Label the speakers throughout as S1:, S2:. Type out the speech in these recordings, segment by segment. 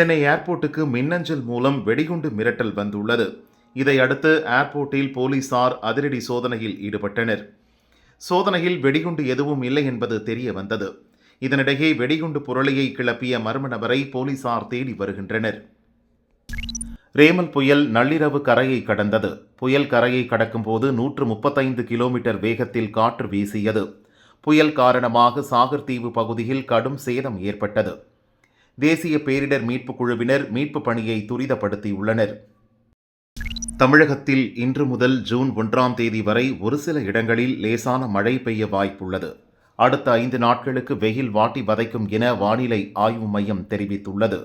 S1: சென்னை ஏர்போர்ட்டுக்கு மின்னஞ்சல் மூலம் வெடிகுண்டு மிரட்டல் வந்துள்ளது இதையடுத்து ஏர்போர்ட்டில் போலீசார் அதிரடி சோதனையில் ஈடுபட்டனர் சோதனையில் வெடிகுண்டு எதுவும் இல்லை என்பது தெரிய வந்தது இதனிடையே வெடிகுண்டு புரளியை கிளப்பிய மர்ம நபரை போலீசார் தேடி வருகின்றனர் ரேமல் புயல் நள்ளிரவு கரையை கடந்தது புயல் கரையை கடக்கும்போது நூற்று முப்பத்தைந்து கிலோமீட்டர் வேகத்தில் காற்று வீசியது புயல் காரணமாக சாகர் தீவு பகுதியில் கடும் சேதம் ஏற்பட்டது தேசிய பேரிடர் மீட்புக் குழுவினர் மீட்பு பணியை துரிதப்படுத்தியுள்ளனர் தமிழகத்தில் இன்று முதல் ஜூன் ஒன்றாம் தேதி வரை ஒரு சில இடங்களில் லேசான மழை பெய்ய வாய்ப்புள்ளது அடுத்த ஐந்து நாட்களுக்கு வெயில் வாட்டி வதைக்கும் என வானிலை ஆய்வு மையம் தெரிவித்துள்ளது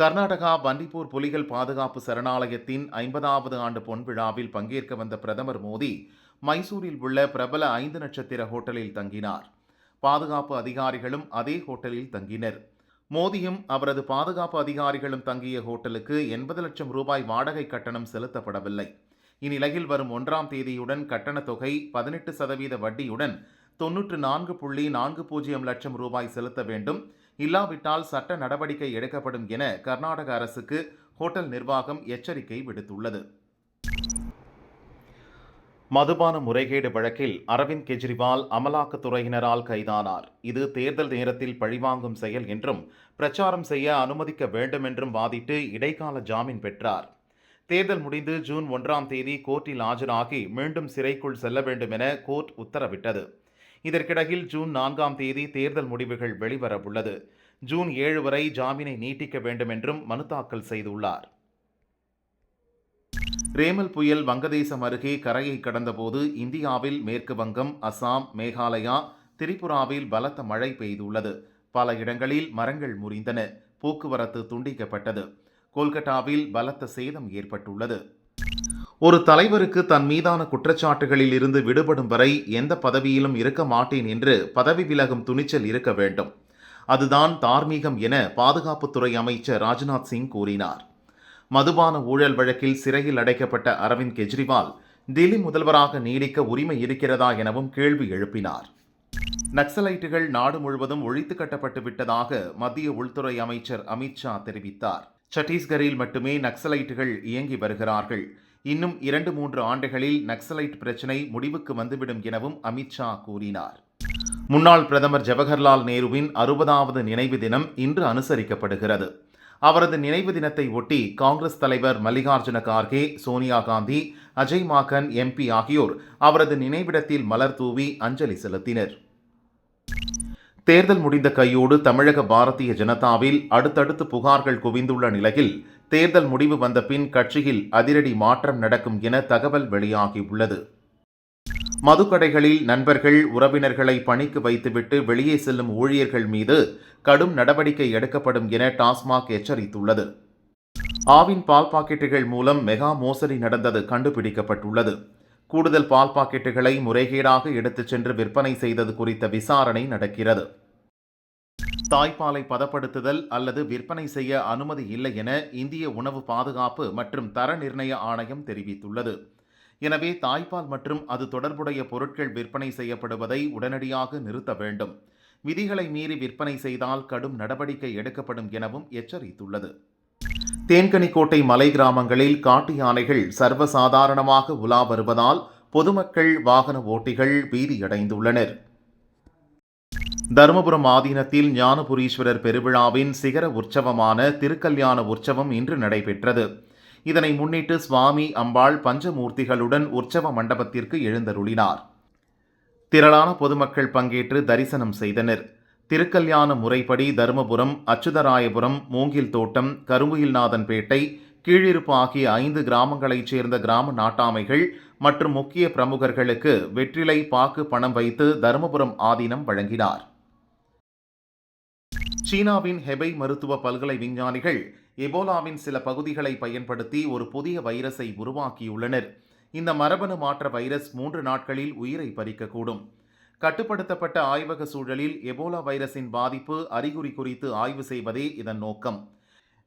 S1: கர்நாடகா பண்டிப்பூர் புலிகள் பாதுகாப்பு சரணாலயத்தின் ஐம்பதாவது ஆண்டு பொன்விழாவில் பங்கேற்க வந்த பிரதமர் மோடி மைசூரில் உள்ள பிரபல ஐந்து நட்சத்திர ஹோட்டலில் தங்கினார் பாதுகாப்பு அதிகாரிகளும் அதே ஹோட்டலில் தங்கினர் மோதியும் அவரது பாதுகாப்பு அதிகாரிகளும் தங்கிய ஹோட்டலுக்கு எண்பது லட்சம் ரூபாய் வாடகை கட்டணம் செலுத்தப்படவில்லை இந்நிலையில் வரும் ஒன்றாம் தேதியுடன் கட்டணத் தொகை பதினெட்டு சதவீத வட்டியுடன் தொன்னூற்று நான்கு புள்ளி நான்கு பூஜ்ஜியம் லட்சம் ரூபாய் செலுத்த வேண்டும் இல்லாவிட்டால் சட்ட நடவடிக்கை எடுக்கப்படும் என கர்நாடக அரசுக்கு ஹோட்டல் நிர்வாகம் எச்சரிக்கை விடுத்துள்ளது
S2: மதுபான முறைகேடு வழக்கில் அரவிந்த் கெஜ்ரிவால் அமலாக்கத்துறையினரால் கைதானார் இது தேர்தல் நேரத்தில் பழிவாங்கும் செயல் என்றும் பிரச்சாரம் செய்ய அனுமதிக்க வேண்டும் என்றும் வாதிட்டு இடைக்கால ஜாமீன் பெற்றார் தேர்தல் முடிந்து ஜூன் ஒன்றாம் தேதி கோர்ட்டில் ஆஜராகி மீண்டும் சிறைக்குள் செல்ல வேண்டும் என கோர்ட் உத்தரவிட்டது இதற்கிடையில் ஜூன் நான்காம் தேதி தேர்தல் முடிவுகள் வெளிவரவுள்ளது ஜூன் ஏழு வரை ஜாமீனை நீட்டிக்க வேண்டும் என்றும் மனு தாக்கல் செய்துள்ளார்
S3: ரேமல் புயல் வங்கதேசம் அருகே கரையை கடந்தபோது இந்தியாவில் மேற்கு வங்கம் அசாம் மேகாலயா திரிபுராவில் பலத்த மழை பெய்துள்ளது பல இடங்களில் மரங்கள் முறிந்தன போக்குவரத்து துண்டிக்கப்பட்டது கொல்கட்டாவில் பலத்த சேதம் ஏற்பட்டுள்ளது
S4: ஒரு தலைவருக்கு தன் மீதான குற்றச்சாட்டுகளில் இருந்து விடுபடும் வரை எந்த பதவியிலும் இருக்க மாட்டேன் என்று பதவி விலகும் துணிச்சல் இருக்க வேண்டும் அதுதான் தார்மீகம் என பாதுகாப்புத்துறை அமைச்சர் ராஜ்நாத் சிங் கூறினார் மதுபான ஊழல் வழக்கில் சிறையில் அடைக்கப்பட்ட அரவிந்த் கெஜ்ரிவால் தில்லி முதல்வராக நீடிக்க உரிமை இருக்கிறதா எனவும் கேள்வி எழுப்பினார்
S5: நக்சலைட்டுகள் நாடு முழுவதும் ஒழித்து கட்டப்பட்டு விட்டதாக மத்திய உள்துறை அமைச்சர் அமித்ஷா தெரிவித்தார் சத்தீஸ்கரில் மட்டுமே நக்சலைட்டுகள் இயங்கி வருகிறார்கள் இன்னும் இரண்டு மூன்று ஆண்டுகளில் நக்சலைட் பிரச்சினை முடிவுக்கு வந்துவிடும் எனவும் அமித்ஷா கூறினார்
S6: முன்னாள் பிரதமர் ஜவஹர்லால் நேருவின் அறுபதாவது நினைவு தினம் இன்று அனுசரிக்கப்படுகிறது அவரது நினைவு தினத்தை ஒட்டி காங்கிரஸ் தலைவர் மல்லிகார்ஜுன கார்கே சோனியா காந்தி அஜய் மாகன் எம்பி ஆகியோர் அவரது நினைவிடத்தில் மலர் தூவி அஞ்சலி செலுத்தினர்
S7: தேர்தல் முடிந்த கையோடு தமிழக பாரதிய ஜனதாவில் அடுத்தடுத்து புகார்கள் குவிந்துள்ள நிலையில் தேர்தல் முடிவு வந்த பின் கட்சியில் அதிரடி மாற்றம் நடக்கும் என தகவல் வெளியாகியுள்ளது மதுக்கடைகளில் நண்பர்கள் உறவினர்களை பணிக்கு வைத்துவிட்டு வெளியே செல்லும் ஊழியர்கள் மீது கடும் நடவடிக்கை எடுக்கப்படும் என டாஸ்மாக் எச்சரித்துள்ளது
S8: ஆவின் பால் பாக்கெட்டுகள் மூலம் மெகா மோசடி நடந்தது கண்டுபிடிக்கப்பட்டுள்ளது கூடுதல் பால் பாக்கெட்டுகளை முறைகேடாக எடுத்துச் சென்று விற்பனை செய்தது குறித்த விசாரணை நடக்கிறது தாய்ப்பாலை பதப்படுத்துதல் அல்லது விற்பனை செய்ய அனுமதி இல்லை என இந்திய உணவு பாதுகாப்பு மற்றும் தர நிர்ணய ஆணையம் தெரிவித்துள்ளது எனவே தாய்ப்பால் மற்றும் அது தொடர்புடைய பொருட்கள் விற்பனை செய்யப்படுவதை உடனடியாக நிறுத்த வேண்டும் விதிகளை மீறி விற்பனை செய்தால் கடும் நடவடிக்கை எடுக்கப்படும் எனவும் எச்சரித்துள்ளது
S9: தேன்கனிக்கோட்டை மலை கிராமங்களில் காட்டு யானைகள் சர்வசாதாரணமாக உலா வருவதால் பொதுமக்கள் வாகன ஓட்டிகள் பீதியடைந்துள்ளனர்
S10: தருமபுரம் ஆதீனத்தில் ஞானபுரீஸ்வரர் பெருவிழாவின் சிகர உற்சவமான திருக்கல்யாண உற்சவம் இன்று நடைபெற்றது இதனை முன்னிட்டு சுவாமி அம்பாள் பஞ்சமூர்த்திகளுடன் உற்சவ மண்டபத்திற்கு எழுந்தருளினார் திரளான பொதுமக்கள் பங்கேற்று தரிசனம் செய்தனர் திருக்கல்யாண முறைப்படி தருமபுரம் அச்சுதராயபுரம் மூங்கில் தோட்டம் கரும்புயில்நாதன்பேட்டை கீழிருப்பு ஆகிய ஐந்து கிராமங்களைச் சேர்ந்த கிராம நாட்டாமைகள் மற்றும் முக்கிய பிரமுகர்களுக்கு வெற்றிலை பாக்கு பணம் வைத்து தருமபுரம் ஆதீனம் வழங்கினார்
S11: சீனாவின் ஹெபை மருத்துவ பல்கலை விஞ்ஞானிகள் எபோலாவின் சில பகுதிகளை பயன்படுத்தி ஒரு புதிய வைரஸை உருவாக்கியுள்ளனர் இந்த மரபணு மாற்ற வைரஸ் மூன்று நாட்களில் உயிரை பறிக்கக்கூடும் கட்டுப்படுத்தப்பட்ட ஆய்வக சூழலில் எபோலா வைரஸின் பாதிப்பு அறிகுறி குறித்து ஆய்வு செய்வதே இதன் நோக்கம்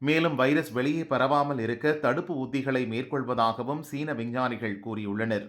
S11: மேலும் வைரஸ் வெளியே பரவாமல் இருக்க தடுப்பு உத்திகளை மேற்கொள்வதாகவும் சீன விஞ்ஞானிகள் கூறியுள்ளனர்